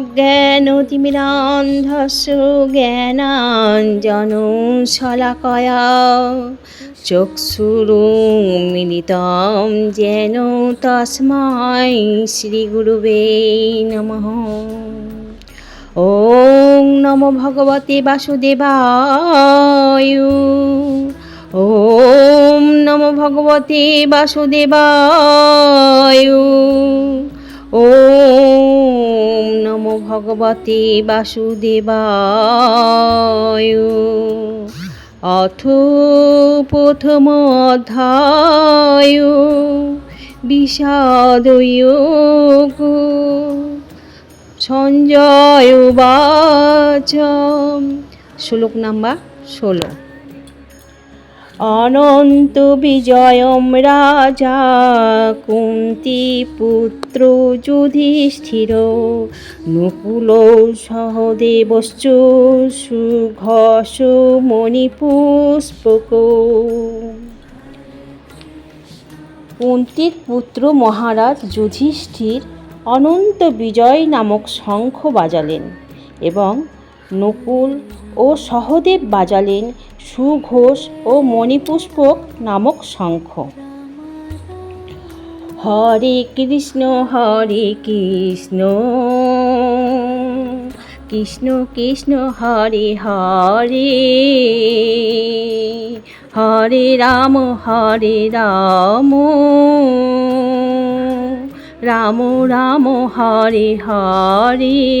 অজ্ঞানতিমিরান্ধস্য জ্ঞানাঞ্জনশলাকয়া চক্ষুরুমিলিতম যেন তস্মাই শ্রীগুরুবে নমঃ। ওং নমো ভগবতে বাসুদেবায়। ওম নমো ভগবতে বাসুদেবায়। ভগবতী বাসুদেবায়। অথ প্রথম অধ্যায় বিষাদয়োগ সঞ্জয় বাচ শ্লোক নাম্বার ষোলো। অনন্ত বিজয়ম রাজা, কুন্তি পুত্র যুধিষ্ঠির নকুল সহদেবশ্চ সুঘস মণিপুষ্পক। কুন্তির পুত্র মহারাজ যুধিষ্ঠির অনন্ত বিজয় নামক শঙ্খ বাজালেন এবং নকুল ও সহদেব বাজালেন সুঘোষ ও মণিপুষ্পক নামক শঙ্খ। হরে কৃষ্ণ হরে কৃষ্ণ। কৃষ্ণ কৃষ্ণ, হরে হরে। হরে রাম হরে রাম। রাম রাম, হরে হরে।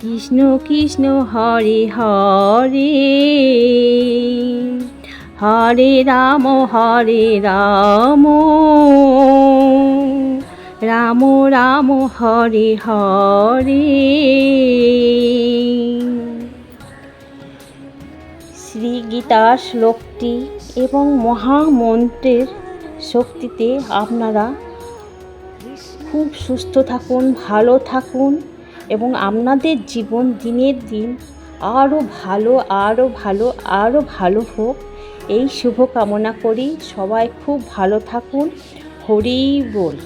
কৃষ্ণ কৃষ্ণ, হরে হরে। হরে রাম হরে রাম। রাম রাম, হরে হরে। শ্রী গীতার শ্লোকটি এবং মহামন্ত্রের শক্তিতে আপনারা খুব সুস্থ থাকুন, ভালো থাকুন। এবং আপনাদের জীবন দিনের দিন আরও ভালো আরও ভালো আরও ভালো হোক। এই শুভ কামনা করি। সবাই খুব ভালো থাকুন। হরি বল।